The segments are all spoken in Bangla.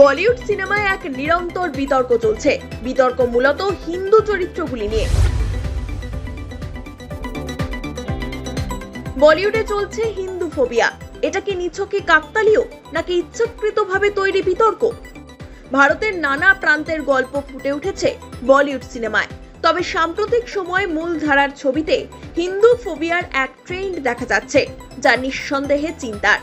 বলিউড সিনেমায় এক নিরন্তর বিতর্ক চলছে। বিতর্ক মূলত হিন্দু চরিত্রগুলি নিয়ে। বলিউডে চলছে হিন্দু ফোবিয়া। এটা কি নিছকে কাকতালীয়, নাকি ইচ্ছাকৃতভাবে তৈরি বিতর্ক? ভারতের নানা প্রান্তের গল্প ফুটে উঠেছে বলিউড সিনেমায়। তবে সাম্প্রতিক সময়ে মূল ধারার ছবিতে হিন্দু ফোবিয়ার এক ট্রেন্ড দেখা যাচ্ছে, যা নিঃসন্দেহে চিন্তার।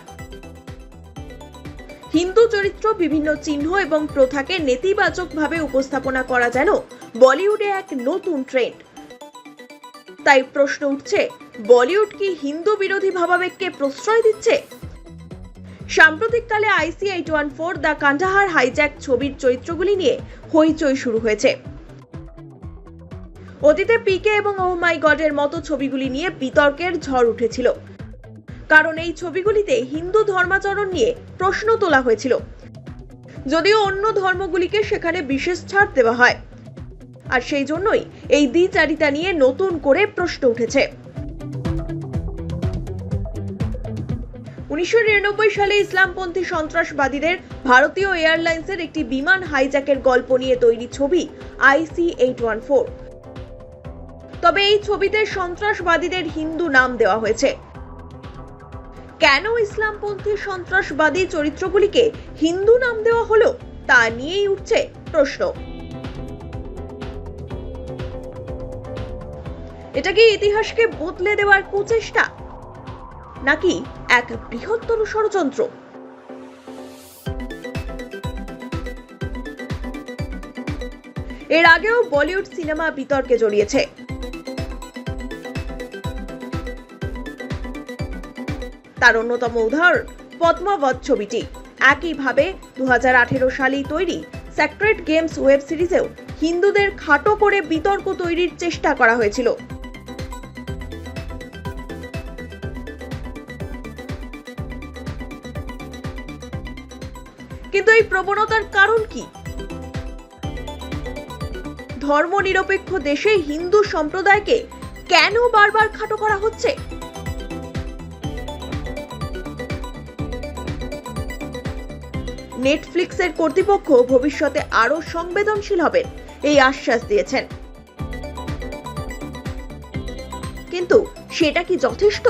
হিন্দু চরিত্র, বিভিন্ন চিহ্ন এবং প্রথাকে নেতিবাচকভাবে উপস্থাপনা করা যেন বলিউডে এক নতুন ট্রেন্ড। তাই প্রশ্ন উঠছে, বলিউড কি হিন্দু বিরোধী ভাবাবেগকে প্রশ্রয় দিচ্ছে? সাম্প্রতিককালে IC eight one four the Kandahar hijack ছবির চরিত্রগুলি নিয়ে হইচই শুরু হয়েছে। অতীতে পিকে এবং ও মাই গডের মতো ছবিগুলি নিয়ে বিতর্কের ঝড় উঠেছিল। কারণ এই ছবিগুলিতে হিন্দু ধর্মাচরণ নিয়ে প্রশ্ন তোলা হয়েছিল। যদিও অন্য ধর্মগুলিকে সেখানে বিশেষ ছাড় দেওয়া হয়। আর সেই জন্যই এই দ্বিচারিতা নিয়ে নতুন করে প্রশ্ন উঠেছে। উনিশশো নিরানব্বই সালে ইসলামপন্থী সন্ত্রাসবাদীদের ভারতীয় এয়ারলাইন্সের একটি বিমান হাইজ্যাকের গল্প নিয়ে তৈরি ছবি আইসি এইট ওয়ান ফোর। তবে এই ছবিতে সন্ত্রাসবাদীদের হিন্দু নাম দেওয়া হয়েছে। কেন ইসলামপন্থী সন্ত্রাসবাদী চরিত্রগুলিকে হিন্দু নাম দেওয়া হলো তা নিয়েই উঠছে প্রশ্ন। এটা কি ইতিহাসকে বদলে দেওয়ার কুচেষ্টা নাকি এক বৃহত্তর ষড়যন্ত্র? এর আগেও বলিউড সিনেমা বিতর্কে জড়িয়েছে। তার অন্যতম উদাহরণ, পদ্মাবত ছবিটি। একইভাবে দু সালেই তৈরি স্যাক্রেট গেমস ওয়েব সিরিজেও হিন্দুদের খাটো করে বিতর্ক তৈরির চেষ্টা করা হয়েছিল। কিন্তু এই প্রবণতার কারণ কি? ধর্মনিরপেক্ষ দেশে হিন্দু সম্প্রদায়কে কেন বারবার খাটো করা হচ্ছে? নেটফ্লিক্সের কর্তৃপক্ষ ভবিষ্যতে আরও সংবেদনশীল হবেন এই আশ্বাস দিয়েছেন। কিন্তু সেটা কি যথেষ্ট?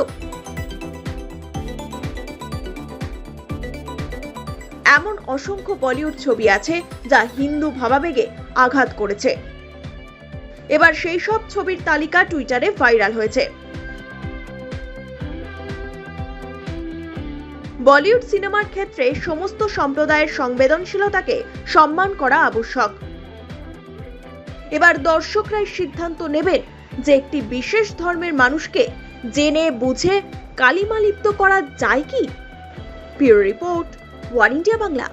এমন অসংখ্য বলিউড ছবি আছে যা হিন্দু ভাবাবেগে আঘাত করেছে। এবার সেই সব ছবির তালিকা টুইটারে ভাইরাল হয়েছে। বলিউড সিনেমার ক্ষেত্রে সমস্ত সম্প্রদায়ের সংবেদনশীলতাকে সম্মান করা আবশ্যক। এবার দর্শকরাই সিদ্ধান্ত নেবেন যে একটি বিশেষ ধর্মের মানুষকে জেনে, বুঝে, কালিমালিপ্ত করা যায় কি? Pure report, one India Bangla.